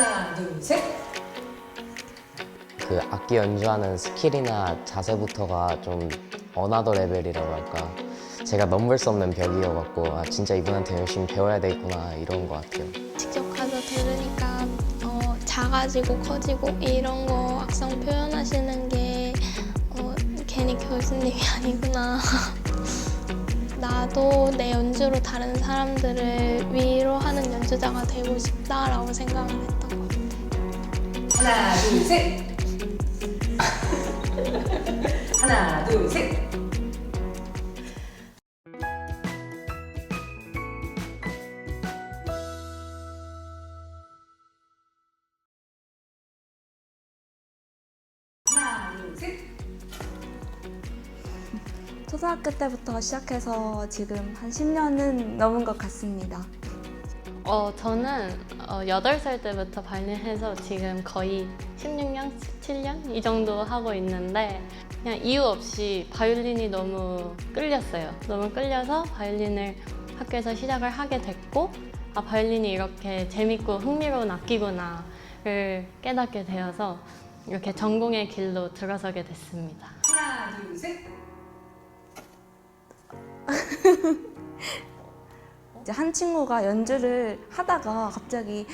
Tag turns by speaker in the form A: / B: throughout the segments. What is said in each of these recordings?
A: 하나, 둘, 셋.
B: 그 악기 연주하는 스킬이나 자세부터가 좀 어나더 레벨이라고 할까 제가 넘볼 수 없는 벽이어갖고 아 진짜 이분한테 열심히 배워야 되겠구나 이런 것 같아요
C: 직접 가서 들으니까 어, 작아지고 커지고 이런 거 악성 표현하시는 게 어, 괜히 교수님이 아니구나. 나도 내 연주로 다른 사람들을 위로하는 연주자가 되고 싶다라고 생각을 했던.
A: 하나, 둘, 셋. 하나, 둘, 셋.
D: 초등학교 때부터 시작해서 지금 한 10년은 넘은 것 같습니다.
E: 어, 저는 어, 8살 때부터 바이올린해서 지금 거의 16년, 17년 이 정도 하고 있는데 그냥 이유 없이 바이올린이 너무 끌렸어요. 너무 끌려서 바이올린을 학교에서 시작을 하게 됐고 아, 바이올린이 이렇게 재밌고 흥미로운 악기구나를 깨닫게 되어서 이렇게 전공의 길로 들어서게 됐습니다.
A: 하나, 둘, 셋.
D: 이제 한 친구가 연주를 하다가 갑자기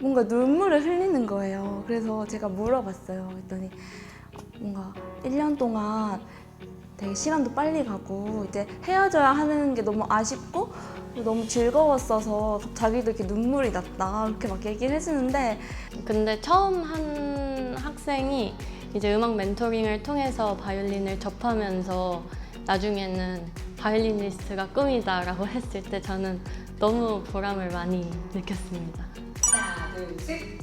D: 뭔가 눈물을 흘리는 거예요. 그래서 제가 물어봤어요. 그랬더니 뭔가 1년 동안 되게 시간도 빨리 가고 이제 헤어져야 하는 게 너무 아쉽고 너무 즐거웠어서 자기도 이렇게 눈물이 났다 그렇게 막 얘기를 해주는데
E: 근데 처음 한 학생이 이제 음악 멘토링을 통해서 바이올린을 접하면서 나중에는 바이올리니스트가 꿈이다라고 했을 때 저는 너무 보람을 많이 느꼈습니다.
A: 하나, 둘, 셋.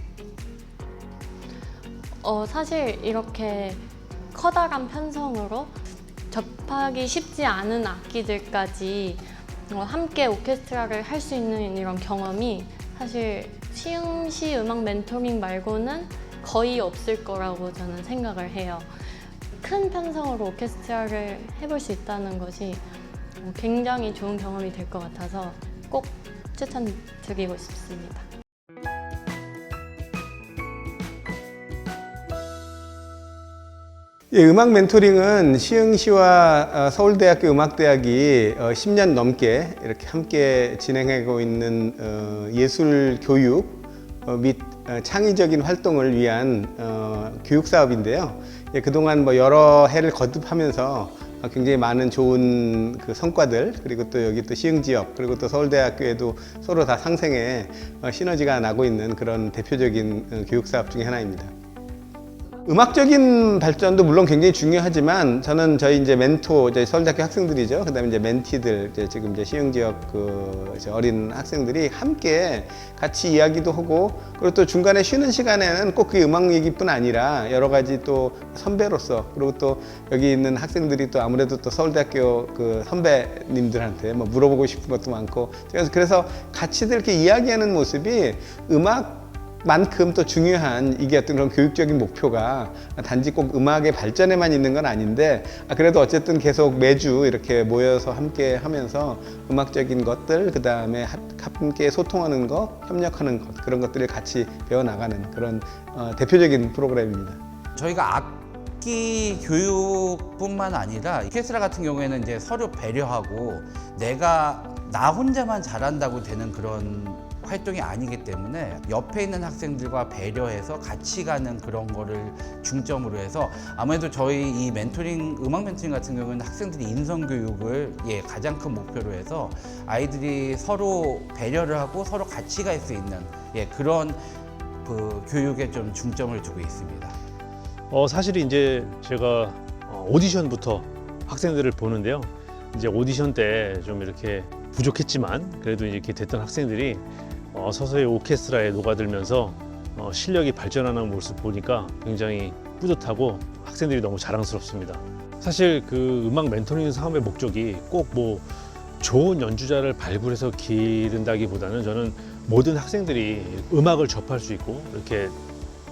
E: 어, 사실 이렇게 커다란 편성으로 접하기 쉽지 않은 악기들까지 어, 함께 오케스트라를 할 수 있는 이런 경험이 사실 시흥시 음악 멘토링 말고는 거의 없을 거라고 저는 생각을 해요. 큰 편성으로 오케스트라를 해볼 수 있다는 것이 어, 굉장히 좋은 경험이 될 것 같아서 꼭 추천드리고 싶습니다.
F: 예, 음악 멘토링은 시흥시와 어, 서울대학교 음악대학이 어, 10년 넘게 이렇게 함께 진행하고 있는 어, 예술 교육 어, 및 어, 창의적인 활동을 위한 어, 교육 사업인데요. 예, 그동안 뭐 여러 해를 거듭하면서 어, 굉장히 많은 좋은 그 성과들 그리고 또 여기 또 시흥 지역 그리고 또 서울대학교에도 서로 다 상생해 어, 시너지가 나고 있는 그런 대표적인 어, 교육 사업 중에 하나입니다. 음악적인 발전도 물론 굉장히 중요하지만 저는 저희 이제 멘토 이제 서울대학교 학생들이죠. 그다음에 이제 멘티들 이제 지금 이제 시흥 지역 그 어린 학생들이 함께 같이 이야기도 하고 그리고 또 중간에 쉬는 시간에는 꼭 그 음악 얘기뿐 아니라 여러 가지 또 선배로서 그리고 또 여기 있는 학생들이 또 아무래도 또 서울대학교 그 선배님들한테 뭐 물어보고 싶은 것도 많고 그래서 같이들 이렇게 이야기하는 모습이 음악 만큼 또 중요한 이게 어떤 그런 교육적인 목표가 단지 꼭 음악의 발전에만 있는 건 아닌데 아, 그래도 어쨌든 계속 매주 이렇게 모여서 함께 하면서 음악적인 것들 그 다음에 함께 소통하는 것 협력하는 것 그런 것들을 같이 배워나가는 그런 어, 대표적인 프로그램입니다.
G: 저희가 악기 교육뿐만 아니라 오케스트라 같은 경우에는 이제 서로 배려하고 내가 나 혼자만 잘한다고 되는 그런 활동이 아니기 때문에 옆에 있는 학생들과 배려해서 같이 가는 그런 거를 중점으로 해서 아무래도 저희 이 멘토링 음악 멘토링 같은 경우는 학생들이 인성 교육을 예 가장 큰 목표로 해서 아이들이 서로 배려를 하고 서로 같이 갈 수 있는 예 그런 그 교육에 좀 중점을 두고 있습니다.
H: 어, 사실 이제 제가 어, 오디션부터 학생들을 보는데요. 이제 오디션 때 좀 이렇게 부족했지만 그래도 이렇게 됐던 학생들이 어, 서서히 오케스트라에 녹아들면서 어, 실력이 발전하는 모습 보니까 굉장히 뿌듯하고 학생들이 너무 자랑스럽습니다. 사실 그 음악 멘토링 사업의 목적이 꼭 뭐 좋은 연주자를 발굴해서 기른다기보다는 저는 모든 학생들이 음악을 접할 수 있고 이렇게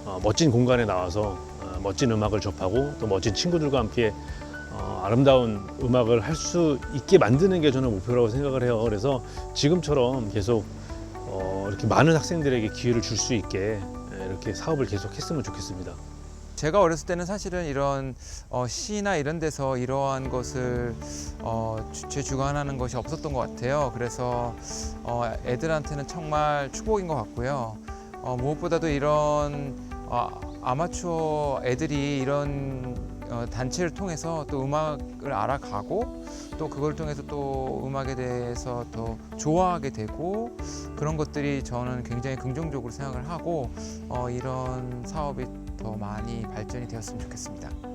H: 어, 멋진 공간에 나와서 어, 멋진 음악을 접하고 또 멋진 친구들과 함께 어, 아름다운 음악을 할 수 있게 만드는 게 저는 목표라고 생각을 해요. 그래서 지금처럼 계속 어, 이렇게 많은 학생들에게 기회를 줄 수 있게 이렇게 사업을 계속했으면 좋겠습니다.
I: 제가 어렸을 때는 사실은 이런 어, 시나 이런 데서 이러한 것을 어, 주최 주관하는 것이 없었던 것 같아요. 그래서 어, 애들한테는 정말 축복인 것 같고요. 어, 무엇보다도 이런 어, 아마추어 애들이 이런 어, 단체를 통해서 또 음악을 알아가고 또 그걸 통해서 또 음악에 대해서 더 좋아하게 되고 그런 것들이 저는 굉장히 긍정적으로 생각을 하고 어, 이런 사업이 더 많이 발전이 되었으면 좋겠습니다.